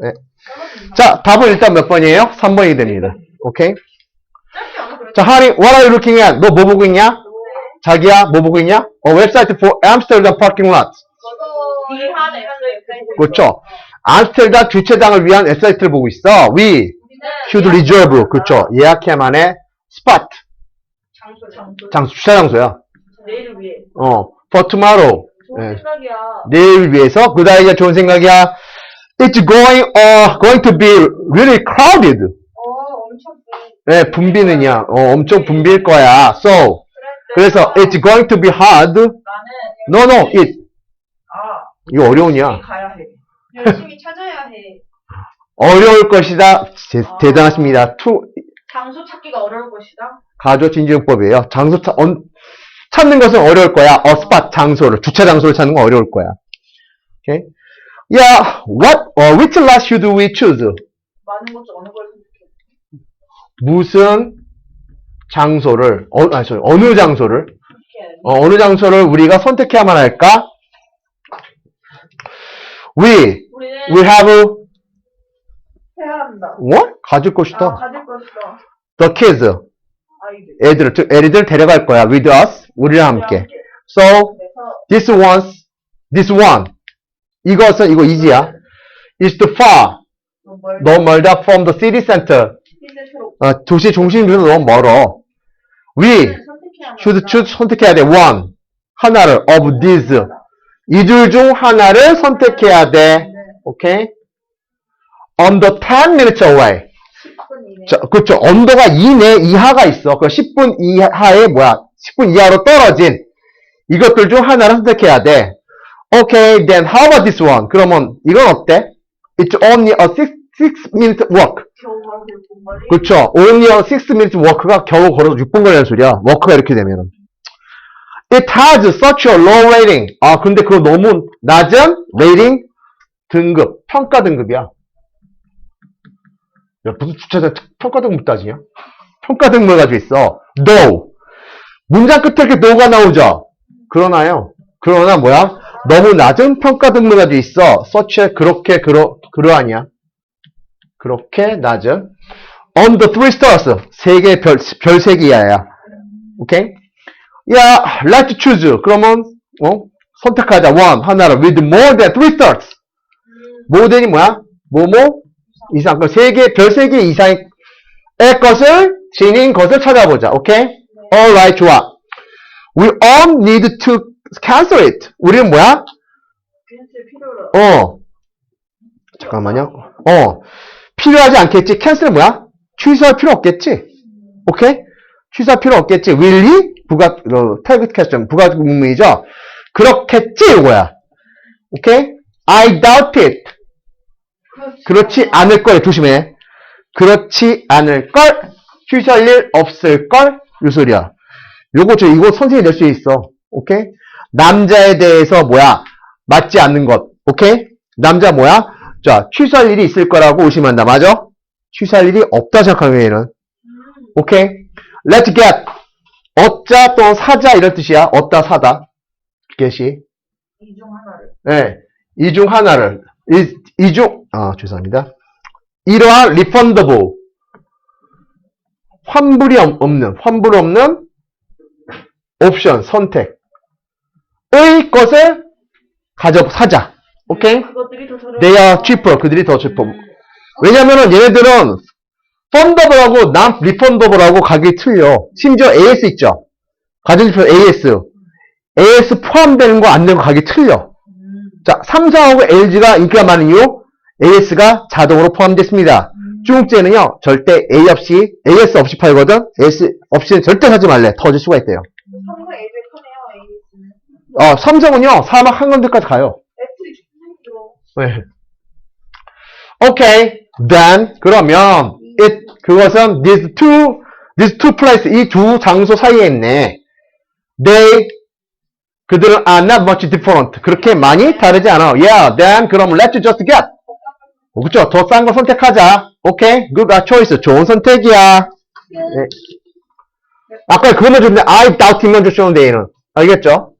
네. 자, 답은 일단 몇 번이에요? 3번이 됩니다. 오케이? 자, 하리, what are you looking at? 너 뭐 보고 있냐? 자기야, 뭐 보고 있냐? 어, 웹사이트 for Amsterdam parking lot. 그렇죠. 암스테르담 주차장을 위한 웹사이트를 보고 있어. We should reserve. 그렇죠. 예약해야만 해. spot. 장소 장소 장소, 주차 장소야. 내일을 위해 어, for tomorrow. 좋은 네. 생각이야 내일 위해서 그 아이디어 좋은 생각이야. It's going, uh, going to be really crowded. 어 엄청 비 네, 붐비느냐. 어, 엄청 붐빌 거야. So, 그래서 it's going to be hard. 나는 No, no, it. 아 이거 어려우냐. 가야 해 열심히 찾아야 해 어려울 것이다. 제- 대단하십니다. 투, 장소 찾기가 어려울 것이다 가조 진지용법이에요. 장소 차, 언- 찾는 것은 어려울 거야. 어, 스팟 장소를 주차 장소를 찾는 건 어려울 거야. 오케이? 야, what, 어, which lot should we choose? 많은 것 중 어느 걸 선택해 무슨 장소를, 어, 아니, sorry, 어느 장소를, 해야? 어, 어느 장소를 우리가 선택해야만 할까? We, 우리는 we have, 해야 한다 what? 가질 아 것이다. 가질 것이다 The kids, 아이들 애들을, 즉, 애들 데려갈 거야. With us, 우리랑 함께. So, 그래서 this one's, this one. 이것은, 이거 이지야. is too far. 너무 멀 멀다 from the city center. 어, 도시 중심부에서 너무 멀어. We should choose 선택해야 돼. one. 하나를 of these. 이들 중 하나를 선택해야 돼. 네. 오케이? under 10 minutes away. 10분 이내 자, 그렇죠. 언더가 이내 이하가 있어. 그 10분 이하에 뭐야? 10분 이하로 떨어진 이것들 중 하나를 선택해야 돼. Okay, then how about this one? 그러면 이건 어때? It's only a 6, six minute walk. 겨우 걸어서 6분 거리 그렇죠. only a 6 minute walk가 겨우 걸어서 6분 걸리는 소리야. 워크가 이렇게 되면은. It has such a low rating. 아, 근데 그거 너무 낮은 레이팅 등급, 평가 등급이야. 야, 무슨 주차장 특- 평가 등급 따지냐? 평가 등급을 가지고 있어. No. 문장 끝에 이렇게 no가 나오죠? 그러나요? 그러나 뭐야? 너무 낮은 평가 가지고 있어. such 그렇게, 그러, 그러하냐? 그렇게 낮은. on the three stars. 세 개, 별, 별세 개 이하야. 오케이? 야, let's choose. 그러면, 어? 선택하자. one, 하나를. with more than three stars. more than이 뭐야? 뭐뭐? 이상. 그 세 개, 별 세 개 이상의 것을, 지닌 것을 찾아보자. 오케이? alright, 좋아. We all need to cancel it. 우리는 뭐야? 어. 잠깐만요. 어. 필요하지 않겠지? 캔슬은 뭐야? 취소할 필요 없겠지? 오케이? 취소할 필요 없겠지? really? 부가, 어, 태그 캐스션, 부가 문문이죠? 그렇겠지? 이거야. 오케이? I doubt it. 그렇지 않을 걸 조심해. 그렇지 않을 걸. 취소할 일 없을 걸. 요 소리야. 요거 저 이거 선생님이 낼수 있어. 오케이? 남자에 대해서 뭐야? 맞지 않는 것. 오케이? 남자 뭐야? 자, 취소할 일이 있을 거라고 의심한다. 맞아? 취소할 일이 없다 생각하면 얘는. 오케이? Let's get. 얻자 또 사자 이런 뜻이야. 얻다 사다. get이. 이중 하나를 네. 이중 하나를. 이, 이 중, 아, 죄송합니다. 이러한 refundable. 환불이 없- 없는, 환불 없는 옵션, 선택. 의 것을 가져, 사자. 오케이? 저렴 They are cheaper. 그들이 더 cheaper. 왜냐면은 얘네들은 펀더블하고 난 리펀더블하고 가격이 틀려. 심지어 AS 있죠. 가전제품 AS. AS 포함되는 거 안 되는 거 가격이 틀려. 자, 삼성하고 LG가 인기가 많은 이유 AS가 자동으로 포함됐습니다. 중국제는요 절대 A 없이 AS 없이 팔거든. AS 없이는 절대 사지 말래. 터질 수가 있대요. 삼성 애들 크네요 AS는 어, 삼성은요 사막 한건들까지 가요. 네. 오케이. then 그러면 it 그것은 these two these two place 이두 장소 사이에 있네. they 그들은 are not much different. 그렇게 많이 다르지 않아. yeah. then 그럼 let's just get. 어, 그쵸? 더 싼 거 선택하자. 오케이. good choice. 좋은 선택이야. 네. 아까 그거만 줬는데 I doubt만 줬었는데 얘는. 알겠죠?